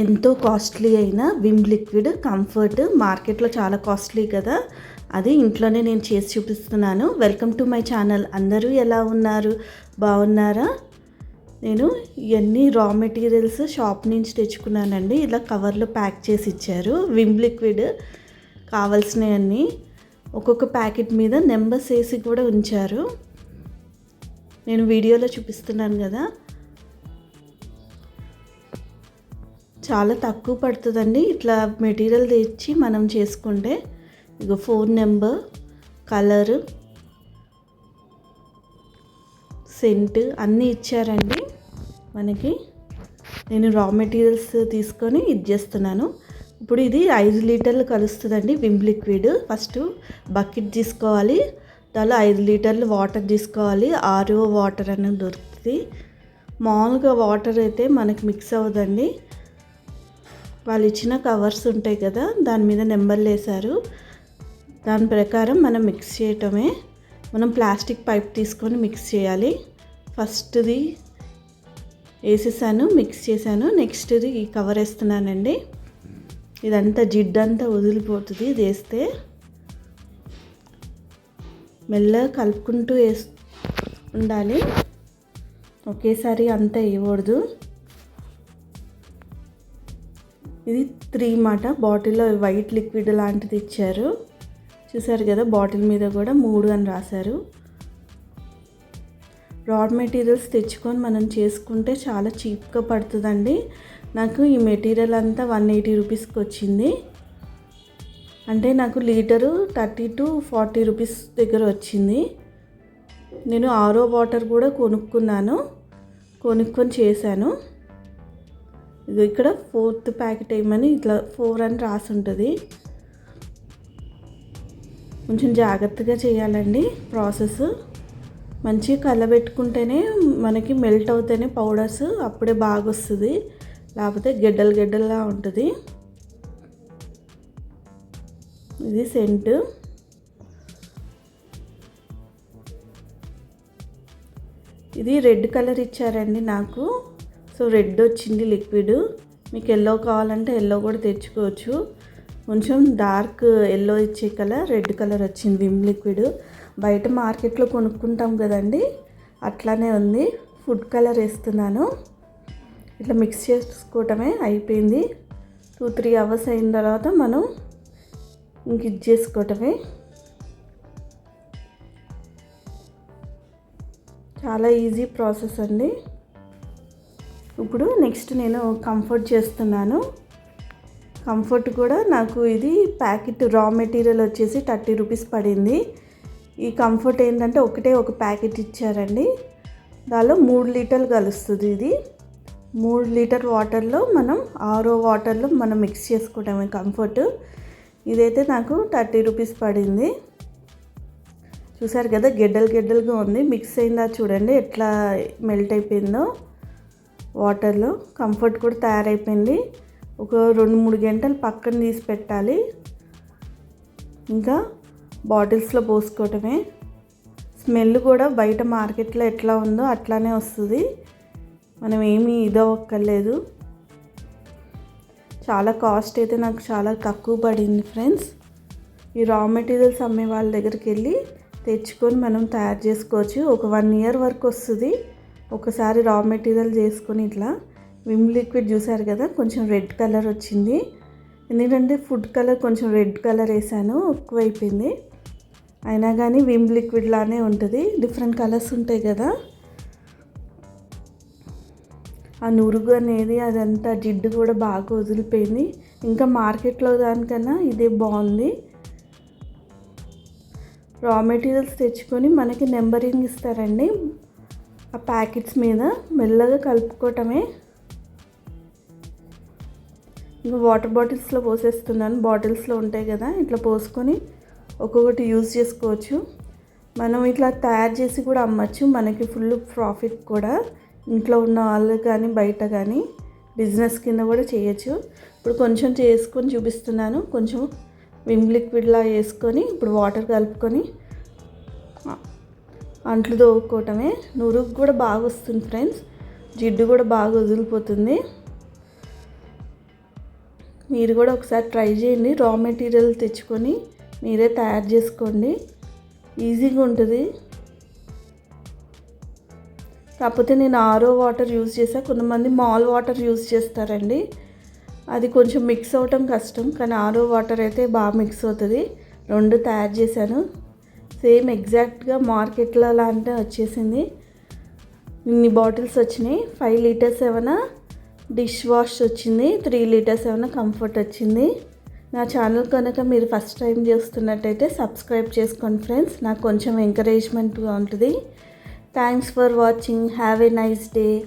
ఎంతో కాస్ట్లీ అయిన Vim liquid comfort మార్కెట్లో చాలా కాస్ట్లీ కదా. అది ఇంట్లోనే నేను చేసి చూపిస్తున్నాను. Welcome to my channel. అందరూ ఎలా ఉన్నారు? బాగున్నారా? నేను ఇవన్నీ రా మెటీరియల్స్ షాప్ నుంచి తెచ్చుకున్నానండి. ఇలా కవర్లో ప్యాక్ చేసి ఇచ్చారు. విమ్ లిక్విడ్ కావాల్సినవన్నీ ఒక్కొక్క ప్యాకెట్ మీద నెంబర్స్ వేసి కూడా ఉంచారు. నేను వీడియోలో చూపిస్తున్నాను కదా. చాలా తక్కువ పడుతుందండి. ఇట్లా మెటీరియల్ తెచ్చి మనం చేసుకుంటే ఇక ఫోన్ నెంబర్ కలర్ సెంట్ అన్నీ ఇచ్చారండి మనకి. నేను రా మెటీరియల్స్ తీసుకొని ఇది చేస్తున్నాను. ఇప్పుడు ఇది ఐదు లీటర్లు కలుస్తుందండి విమ్ లిక్విడ్. ఫస్ట్ బకెట్ తీసుకోవాలి దానిలో ఐదు లీటర్లు వాటర్ తీసుకోవాలి. ఆరో వాటర్ అనేది దొరుకుతుంది. మామూలుగా వాటర్ అయితే మనకి మిక్స్ అవ్వదండి. వాళ్ళు ఇచ్చిన కవర్స్ ఉంటాయి కదా దాని మీద నెంబర్లు వేశారు. దాని ప్రకారం మనం మిక్స్ చేయటమే. మనం ప్లాస్టిక్ పైప్ తీసుకొని మిక్స్ చేయాలి. ఫస్ట్ది వేసేసాను మిక్స్ చేశాను. నెక్స్ట్ది ఈ కవర్ వేస్తున్నానండి. ఇదంతా జిడ్డంతా వదిలిపోతుంది ఇది వేస్తే. మెల్లగా కలుపుకుంటూ వేస్ ఉండాలి. ఒకేసారి అంతా వేయకూడదు. ఇది త్రీ మాట. బాటిల్లో వైట్ లిక్విడ్ లాంటిది ఇచ్చారు. చూసారు కదా బాటిల్ మీద కూడా మూడు అని రాశారు. రాడ్ మెటీరియల్స్ తెచ్చుకొని మనం చేసుకుంటే చాలా చీప్గా పడుతుందండి. నాకు ఈ మెటీరియల్ అంతా వన్ ఎయిటీ రూపీస్కి వచ్చింది. అంటే నాకు litre thirty to forty rupees దగ్గర వచ్చింది. నేను ఆరో వాటర్ కూడా కొనుక్కున్నాను. కొనుక్కొని చేశాను. ఇక్కడ ఫోర్త్ ప్యాకెట్ ఏమని ఇట్లా ఫోర్ అని రాసి ఉంటుంది కొంచెం జాగ్రత్తగా చేయాలండి ప్రాసెస్. మంచిగా కలబెట్టుకుంటేనే మనకి మెల్ట్ అవుతేనే పౌడర్స్ అప్పుడే బాగా వస్తుంది లేకపోతే గెడ్డలు గెడ్డల్లా ఉంటుంది. ఇది సెంట్. ఇది రెడ్ కలర్ ఇచ్చారండి నాకు. సో రెడ్ వచ్చింది లిక్విడ్. మీకు ఎల్లో కావాలంటే ఎల్లో కూడా తెచ్చుకోవచ్చు. కొంచెం డార్క్ ఎల్లో ఇచ్చే కలర్ రెడ్ కలర్ వచ్చింది విమ్ లిక్విడ్. బయట మార్కెట్లో కొనుక్కుంటాం కదండి. అట్లానే ఉంది. ఫుడ్ కలర్ వేస్తున్నాను. ఇట్లా మిక్స్ చేసుకోవటమే అయిపోయింది. టూ త్రీ అవర్స్ అయిన తర్వాత మనం ఇంక ఇది చేసుకోవటమే. చాలా ఈజీ ప్రాసెస్ అండి. ఇప్పుడు నెక్స్ట్ నేను కంఫర్ట్ చేస్తున్నాను. కంఫర్ట్ కూడా నాకు ఇది ప్యాకెట్ రా మెటీరియల్ వచ్చేసి థర్టీ రూపీస్ పడింది. ఈ కంఫర్ట్ ఏంటంటే ఒకటే ఒక ప్యాకెట్ ఇచ్చారండి. దానిలో మూడు లీటర్లు కలుస్తుంది ఇది. మూడు లీటర్ వాటర్లో మనం ఆరో వాటర్లో మనం మిక్స్ చేసుకుంటాము కంఫర్ట్. ఇదైతే నాకు థర్టీ రూపీస్ పడింది. చూసారు కదా గెడ్డలు గెడ్డలుగా ఉంది. మిక్స్ అయిందా చూడండి ఎట్లా మెల్ట్ అయిపోయిందో. వాటర్లో కంఫర్ట్ కూడా తయారైపోయింది. ఒక రెండు మూడు గంటలు పక్కన తీసి పెట్టాలి. ఇంకా బాటిల్స్లో పోసుకోవటమే. స్మెల్ కూడా బయట మార్కెట్లో ఎట్లా ఉందో అట్లానే వస్తుంది. మనం ఏమీ ఇదవక్కర్లేదు చాలా కాస్ట్ అయితే నాకు చాలా తక్కువ పడింది ఫ్రెండ్స్. ఈ రా మెటీరియల్స్ అమ్మే వాళ్ళ దగ్గరికి వెళ్ళి తెచ్చుకొని మనం తయారు చేసుకోవచ్చు. ఒక వన్ ఇయర్ వరకు వస్తుంది. ఒకసారి రా మెటీరియల్ చేసుకొని ఇట్లా విమ్ లిక్విడ్ చూసారు కదా కొంచెం రెడ్ కలర్ వచ్చింది. ఎందుకంటే ఫుడ్ కలర్ కొంచెం రెడ్ కలర్ వేసాను ఎక్కువైపోయింది. అయినా కానీ విమ్ లిక్విడ్ లానే ఉంటుంది డిఫరెంట్ కలర్స్ ఉంటాయి కదా. ఆ నురుగు అనేది అదంతా జిడ్డు కూడా బాగా వదిలిపోయింది. ఇంకా మార్కెట్లో దానికన్నా ఇదే బాగుంది. రా మెటీరియల్స్ తెచ్చుకొని మనకి నెంబరింగ్ ఇస్తారండి. ఆ ప్యాకెట్స్ మీద మెల్లగా కలుపుకోవటమే. ఇంకా వాటర్ బాటిల్స్లో పోసేస్తున్నాను. బాటిల్స్లో ఉంటాయి కదా ఇట్లా పోసుకొని ఒక్కొక్కటి యూజ్ చేసుకోవచ్చు. మనం ఇట్లా తయారు చేసి కూడా అమ్మచ్చు. మనకి ఫుల్ ప్రాఫిట్ కూడా. ఇంట్లో ఉన్న వాళ్ళు కానీ బయట కానీ బిజినెస్ కింద కూడా చేయొచ్చు. ఇప్పుడు కొంచెం చేసుకొని చూపిస్తున్నాను. కొంచెం విమ్ లిక్విడ్లా వేసుకొని ఇప్పుడు వాటర్ కలుపుకొని అంట్లు తోముకోవటమే. నురుగు కూడా బాగా వస్తుంది ఫ్రెండ్స్. జిడ్డు కూడా బాగా వదిలిపోతుంది. మీరు కూడా ఒకసారి ట్రై చేయండి. రా మెటీరియల్ తెచ్చుకొని మీరే తయారు చేసుకోండి. ఈజీగా ఉంటుంది. కాకపోతే నేను ఆరో వాటర్ యూజ్ చేసా కొంతమంది మాల్ వాటర్ యూజ్ చేస్తారండి. అది కొంచెం మిక్స్ అవ్వటం కష్టం. కానీ ఆరో వాటర్ అయితే బాగా మిక్స్ అవుతుంది. రెండు తయారు చేశాను. సేమ్ ఎగ్జాక్ట్గా మార్కెట్లో లాంటి వచ్చేసింది. ఇన్ని బాటిల్స్ వచ్చినాయి. ఫైవ్ లీటర్స్ ఏమైనా డిష్ వాష్ వచ్చింది. త్రీ లీటర్స్ ఏమైనా కంఫర్ట్ వచ్చింది. నా ఛానల్ కనుక మీరు ఫస్ట్ టైం చేస్తున్నట్టయితే సబ్స్క్రైబ్ చేసుకోండి ఫ్రెండ్స్. నాకు కొంచెం ఎంకరేజ్మెంట్గా ఉంటుంది. Thanks for watching have a nice day